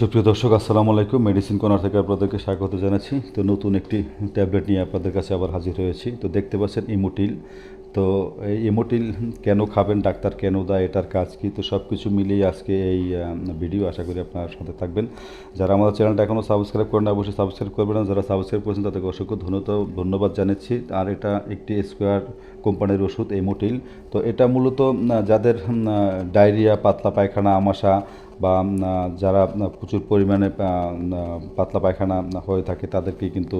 সুপ্রিয় দর্শক, আসসালামু আলাইকুম। মেডিসিন কর্নার থেকে আপনাদেরকে স্বাগত জানাচ্ছি। তো নতুন একটি ট্যাবলেট নিয়ে আপনাদের কাছে আবার হাজির হয়েছি। তো দেখতে পাচ্ছেন ইমোটিল তো এই ইমোটিল কেন খাবেন, ডাক্তার কেন দেয়, এটার কাজ কি? তো সব কিছু মিলিয়ে আজকে এই ভিডিও আশা করি আপনার সাথে থাকবেন। যারা আমাদের চ্যানেলটা এখনও সাবস্ক্রাইব করেন অবশ্যই সাবস্ক্রাইব করবেন যারা সাবস্ক্রাইব করেছেন, তাদেরকে অসংখ্য ধন্যবাদ ধন্যবাদ জানাচ্ছি। আর এটা একটি স্কোয়ার কোম্পানির ওষুধ এমোটিল তো এটা মূলত যাদের ডায়রিয়া পাতলা পায়খানা, আমাশা বা যারা প্রচুর পরিমাণে পাতলা পায়খানা হয়ে থাকে তাদেরকে কিন্তু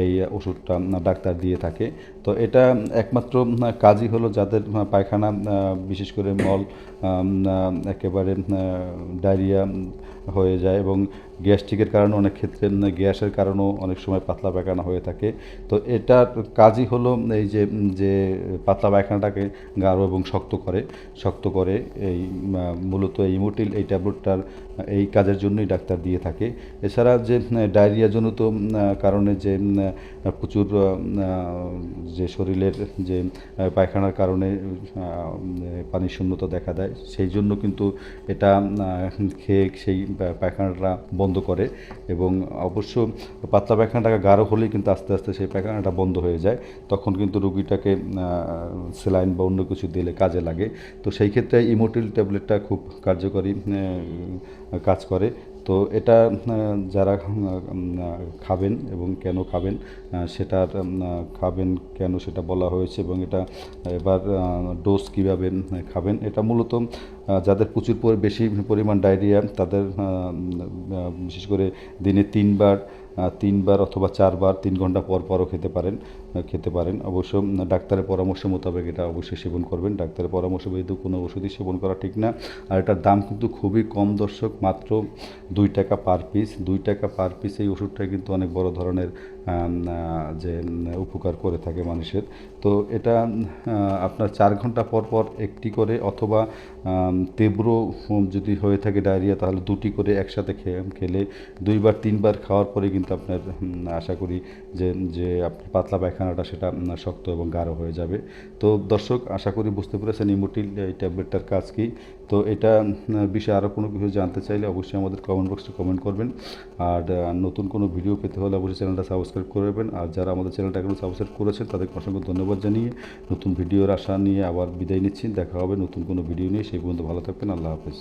এই ওষুধটা ডাক্তার দিয়ে থাকে। তো এটা একমাত্র কাজই হলো যাদের পায়খানা বিশেষ করে মল একেবারে ডায়রিয়া হয়ে যায় এবং গ্যাস্ট্রিকের কারণে অনেক ক্ষেত্রে গ্যাসের কারণেও অনেক সময় পাতলা পায়খানা হয়ে থাকে। তো এটার কাজই হলো, এই যে যে পাতলা পায়খানাটাকে গাঢ় এবং শক্ত করে শক্ত করে এই মূলত এই ইমোটিল, এই ট্যাবলেটটার, এই কাজের জন্যই ডাক্তার দিয়ে থাকে। এছাড়া যে ডায়রিয়া জনিত কারণে যে প্রচুর যে শরীরের যে পায়খানার কারণে পানির শূন্যতা দেখা দেয়। সেই জন্য কিন্তু এটা খেয়ে সেই পায়খানাটা বন্ধ করে এবং অবশ্য পাতলা পায়খানাটা গাঢ় হলেই কিন্তু আস্তে আস্তে সেই পায়খানাটা বন্ধ হয়ে যায়। তখন কিন্তু রুগীটাকে সেলাইন বা অন্য কিছু দিলে কাজে লাগে। তো সেই ক্ষেত্রে ইমোটিল ট্যাবলেটটা খুব কার্যকরী কাজ করে। তো এটা যারা খাবেন এবং কেন খাবেন আহ, খাবেন কেন সেটা বলা হয়েছে এবং এটা এবার ডোজ কীভাবে খাবেন এটা মূলত যাদের প্রচুর পরি- বেশি পরিমাণ ডায়রিয়া, তাদের বিশেষ করে দিনে তিনবার তিনবার অথবা চারবার, তিন ঘণ্টা পর পরও খেতে পারেন খেতে পারেন। অবশ্য ডাক্তারের পরামর্শ মোতাবেক এটা অবশ্যই সেবন করবেন। ডাক্তারের পরামর্শ ব্যতীত কোনো ওষুধই সেবন করা ঠিক না, আর এটার দাম কিন্তু খুবই কম দর্শক, মাত্র দুই টাকা পার পিস। দুই টাকা পার পিস এই ওষুধটা কিন্তু অনেক বড় ধরনের যে উপকার করে থাকে মানুষের। তো এটা আপনার চার ঘণ্টা পর পর একটি করে অথবা তীব্র যদি হয়ে থাকে ডায়রিয়া, তাহলে দুটি করে একসাথে খেলে দুইবার, তিনবার খাওয়ার পরে কিন্তু আপনার আশা করি যে যে আপনার পাতলা পায়খানাটা সেটা শক্ত এবং গাঢ় হয়ে যাবে। তো দর্শক, আশা করি বুঝতে পেরেছেন, ইমোটিল, এই ট্যাবলেটটার কাজ কি। তো এটা বিষয়ে আরও কোনো কিছু জানতে চাইলে অবশ্যই আমাদের কমেন্ট বক্সে কমেন্ট করবেন। আর নতুন কোনো ভিডিও পেতে হলে অবশ্যই চ্যানেলটা সাবস্ক্রাইব করবেন আর যারা আমাদের চ্যানেলটা এখনও সাবস্ক্রাইব করেছেন, তাদেরকে অসংখ্য ধন্যবাদ জানিয়ে নতুন ভিডিওর আশা নিয়ে আবার বিদায় নিচ্ছি। দেখা হবে নতুন কোনো ভিডিও নিয়ে। সেই পর্যন্ত ভালো থাকবেন। আল্লাহ হাফেজ।